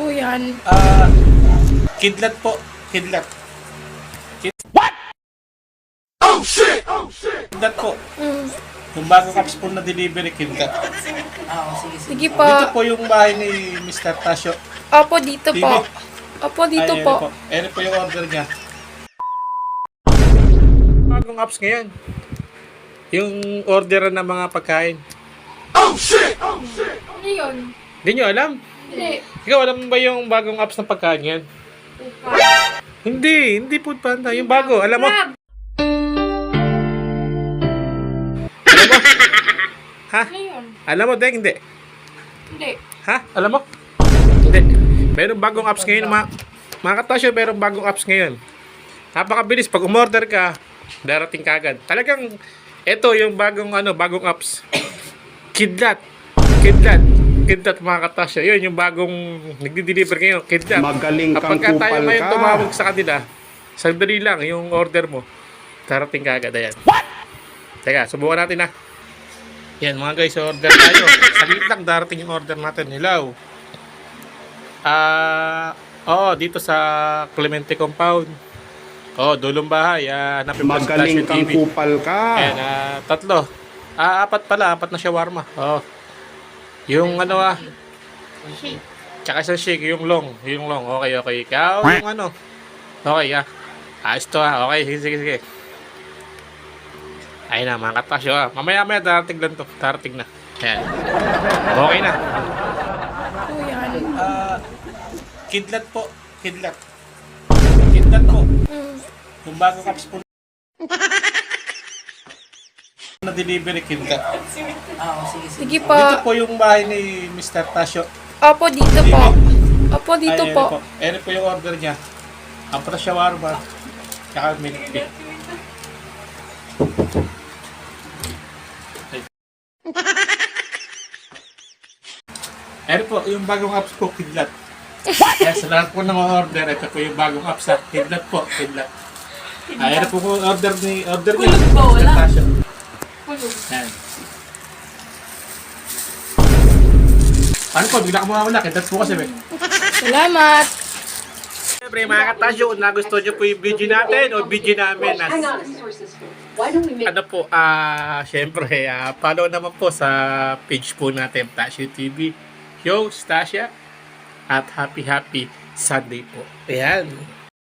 po yan? Ah, kidlat po. Kidlat. Kid... What? Oh shit! Oh shit! Kidlat po. Mm. Yung bago caps po na delivery kidlat. Ah, oh, sige, sige. Sige Dito po. po yung bahay ni Mr. Tasio. Opo, dito TV. po. Opo, dito Ay, po. Ayan po yung order niya. Bagong apps ngayon. Yung order ng mga pagkain. Ano yun? Hindi nyo alam? Hindi. Ikaw, alam mo ba yung bagong apps ng pagkain yan? Hindi, hindi po panda. Yung bago, alam mo? Crab! Ha? Ano yun? Alam mo, Deng, hindi. Hindi. Ha? Alam mo? Hindi. Meron bagong apps ngayon, mga, mga katasyo, meron bagong apps ngayon. Napakabilis. Pag umorder ka, darating ka agad. Talagang, ito yung bagong, ano, bagong apps. Kidlat. Kidlat. Kidlat, mga katasyo. Yun, yung bagong nagdi-deliver ngayon. Kidlat. Magaling kang Kapag ka tayo ngayon ka. tumawag sa kanila, sandali lang yung order mo. Darating ka agad. Ayan. What? Teka, subukan natin na. Yan mga guys, order tayo. Saglit lang darating yung order natin. Hello. Ah, oo, dito sa Clemente Compound. Oh, dulong bahay. Ah, sa Magaling kang TV. kupal ka. Ayan, ah, tatlo. Ah, apat pala, apat na shawarma. Oh. Yung ano ah, tsaka isang shake, yung long, yung long. Okay, okay. Ikaw, yung ano. Okay, ah. Ayos to ah. Okay, sige, sige, sige. Ayun na, mga katasyo ah. Mamaya, mamaya, darating lang to. Darating na. Ayan. Okay na. Po yan. Ah, kidlat po. Kidlat. Kidlat po. Mm. Yung bago caps po na delivery kidlat. Ah, oh, sige, sige. Sige po. Dito po yung bahay ni Mr. Tasio. Opo, dito po. Opo, dito Ay, po. Ayan po yung order niya. Apat na shawarma. Tsaka milk tea. Ayan po, yung bagong apps po, Kidlat. Kaya sa lahat po ng order, ito po yung bagong apps ha. Kidlat po, Kidlat. Ayan po po order ni order niya. Kulog po, wala. Kulog. Ayan. Ano po, bigla ka mawawala. Kidlat po kasi, eh. Salamat. Siyempre mga katasyo, kung nagustuhan nyo po yung video natin o video namin, as, Hang on, sources. Why don't we make ano po, ah, siyempre, ah, follow naman po sa page po natin, Tasyo TV. Yo, Stasya, at happy happy Sunday po. Ayan.